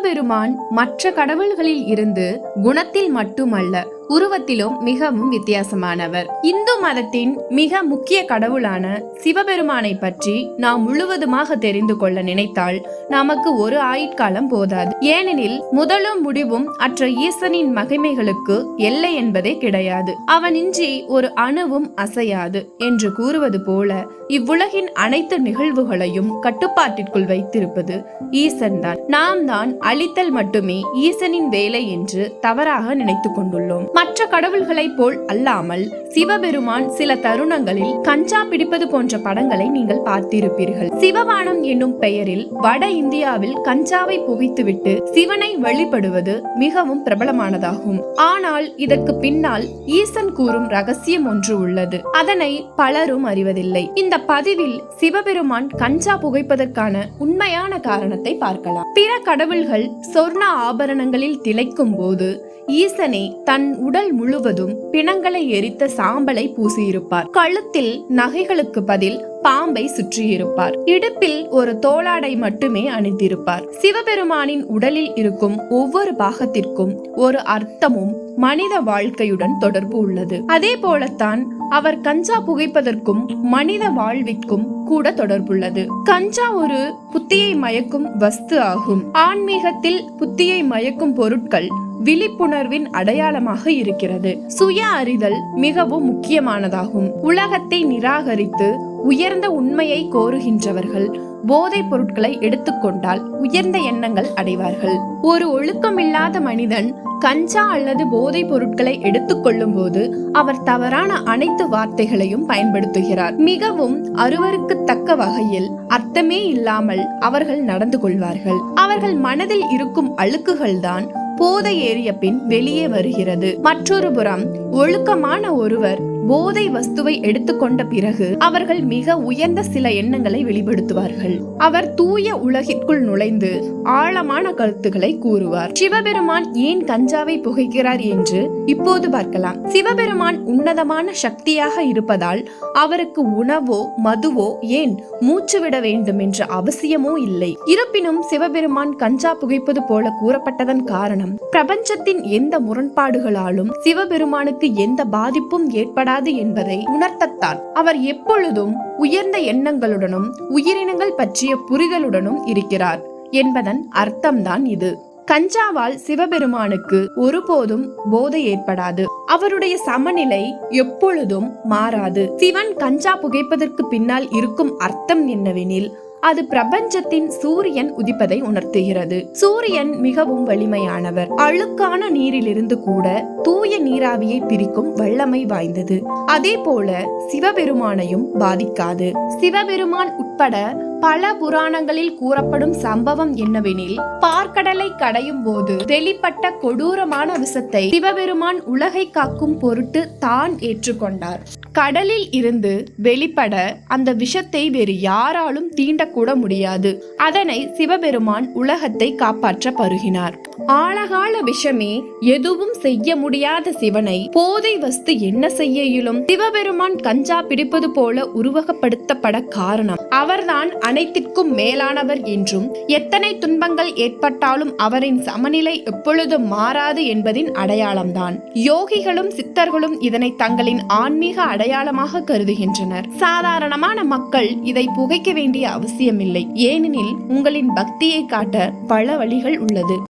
சிவபெருமான் மற்ற கடவுள்களில் இருந்து குணத்தில் மட்டுமல்ல உருவத்திலும் மிகவும் வித்தியாசமானவர். இந்து மதத்தின் மிக முக்கிய கடவுளான சிவபெருமானை பற்றி நாம் முழுவதுமாக தெரிந்து கொள்ள நினைத்தால் நமக்கு ஒரு ஆயுட்காலம் போதாது. ஏனெனில் முதலும் முடிவும் அற்ற ஈசனின் மகிமைகளுக்கு எல்லை என்பதே கிடையாது. அவனின்றி ஒரு அணுவும் அசையாது என்று கூறுவது போல இவ்வுலகின் அனைத்து நிகழ்வுகளையும் கட்டுப்பாட்டிற்குள் வைத்திருப்பது ஈசன் தான் நாம் தான் அழித்தல் மட்டுமே ஈசனின் வேலை என்று தவறாக நினைத்துக் கொண்டுள்ளோம். மற்ற கடவுள்களைப் போல் அல்லாமல் சிவபெருமான் சில தருணங்களில் கஞ்சா பிடிப்பது போன்ற படங்களை நீங்கள் பார்த்திருப்பீர்கள். சிவவானம் என்னும் பெயரில் வட இந்தியாவில் கஞ்சாவை புகைத்துவிட்டு சிவனை வழிபடுவது மிகவும் பிரபலமானதாகும். ஆனால் இதற்கு பின்னால் ஈசன் கூறும் ரகசியம் ஒன்று உள்ளது. அதனை பலரும் அறிவதில்லை. இந்த பதிவில் சிவபெருமான் கஞ்சா புகைப்பதற்கான உண்மையான காரணத்தை பார்க்கலாம். பிற கடவுள்கள் சொர்ண ஆபரணங்களில் திளைக்கும் போது ஈசனே தன் உடல் முழுவதும் பிணங்களை எரித்த சாம்பலை பூசியிருப்பார். கழுத்தில் நகைகளுக்கு பதில் பாம்பை சுற்றியிருப்பார். இடுப்பில் ஒரு தோளாடை மட்டுமே அணிந்திருப்பார். சிவபெருமானின் உடலில் இருக்கும் ஒவ்வொரு பாகத்திற்கும் ஒரு அர்த்தமும் மனித வாழ்க்கையுடன் தொடர்பு உள்ளது. அதே போலத்தான் அவர் கஞ்சா புகைப்பதற்கும் மனித வாழ்விற்கும் கூட தொடர்புள்ளது. கஞ்சா ஒரு புத்தியை மயக்கும் வஸ்து ஆகும். ஆன்மீகத்தில் புத்தியை மயக்கும் பொருட்கள் விழிப்புணர்வின் அடையாளமாக இருக்கிறது. சுய அறிதல் மிகவும் முக்கியமானதாகும். உலகத்தை நிராகரித்து உயர்ந்த உண்மையை கோருகின்றவர்கள் போதைப் பொருட்களை எடுத்துக்கொண்டால் உயர்ந்த எண்ணங்கள் அடைவார்கள். ஒரு ஒழுக்கமில்லாத மனிதன் கஞ்சா அல்லது போதைப் பொருட்களை எடுத்துக்கொள்ளும் போது அவர் தவறான அனைத்து வார்த்தைகளையும் பயன்படுத்துகிறார். மிகவும் அருவருக்கத்தக்க வகையில் அர்த்தமே இல்லாமல் அவர்கள் நடந்து கொள்வார்கள். அவர்கள் மனதில் இருக்கும் அழுக்குகள் தான் போதை ஏறிய பின் வெளியே வருகிறது. மற்றொரு புறம் ஒழுக்கமான ஒருவர் போதை வஸ்துவை எடுத்துக்கொண்ட பிறகு அவர்கள் மிக உயர்ந்த சில எண்ணங்களை வெளிப்படுத்துவார்கள். அவர் தூய உலகிற்குள் நுழைந்து ஆழமான கருத்துக்களை கூறுவார். சிவபெருமான் ஏன் கஞ்சாவை புகைக்கிறார் என்று இப்போது பார்க்கலாம். சிவபெருமான் உன்னதமான சக்தியாக இருப்பதால் அவருக்கு உணவோ மதுவோ ஏன் மூச்சு விட வேண்டும் என்ற அவசியமோ இல்லை. இருப்பினும் சிவபெருமான் கஞ்சா புகைப்பது போல கூறப்பட்டதன் காரணம் பிரபஞ்சத்தின் எந்த முரண்பாடுகளாலும் சிவபெருமானுக்கு எந்த பாதிப்பும் ஏற்படாது என்பதை உணர்த்தத்தான். அவர் எப்பொழுதும் உயர்ந்த எண்ணங்களுடனும் உயிரினங்கள் பற்றிய புரிதலுடனும் இருக்கிறார் என்பதன் அர்த்தம்தான் இது. கஞ்சாவால் சிவபெருமானுக்கு ஒருபோதும் போதை ஏற்படாது. அவருடைய சமநிலை எப்பொழுதும் மாறாது. சிவன் கஞ்சா புகைப்பதற்கு பின்னால் இருக்கும் அர்த்தம் என்னவெனில் அது பிரபஞ்சத்தின் சூரியன் உதிப்பதை உணர்த்துகிறது. சூரியன் மிகவும் வலிமையானவர். அழுக்கான நீரிலிருந்து கூட தூய நீராவியை பிரிக்கும் வல்லமை வாய்ந்தது. அதே போல சிவபெருமானையும் பாதிக்காது. சிவபெருமான் உட்பட பல புராணங்களில் கூறப்படும் சம்பவம் என்னவெனில் பார்க்கடலை கடையும் போது வெளிப்பட்ட கொடூரமான விஷத்தை சிவபெருமான் உலகை காக்கும் பொருட்டு தான் ஏற்றுக்கொண்டார். கடலில் இருந்து வெளிப்பட அந்த விஷத்தை வேறு யாராலும் தீண்டக்கூட முடியாது. அதனை சிவபெருமான் உலகத்தை காப்பாற்ற பருகினார். ஆழகால விஷமே எதுவும் செய்ய முடியாத சிவனை போதை வஸ்து என்ன செய்ய இயலும் சிவபெருமான் கஞ்சா பிடிப்பது போல உருவகப்படுத்தப்பட காரணம். அவர்தான் அனைத்திற்கும் மேலானவர் என்றும் எத்தனை துன்பங்கள் ஏற்பட்டாலும் அவரின் சமநிலை எப்பொழுதும் மாறாது என்பதின் அடையாளம்தான். யோகிகளும் சித்தர்களும் இதனை தங்களின் ஆன்மீக அடையாளமாக கருதுகின்றனர். சாதாரணமான மக்கள் இதை புகைக்க வேண்டிய அவசியமில்லை. ஏனெனில் உங்களின் பக்தியை காட்ட பல வழிகள் உள்ளது.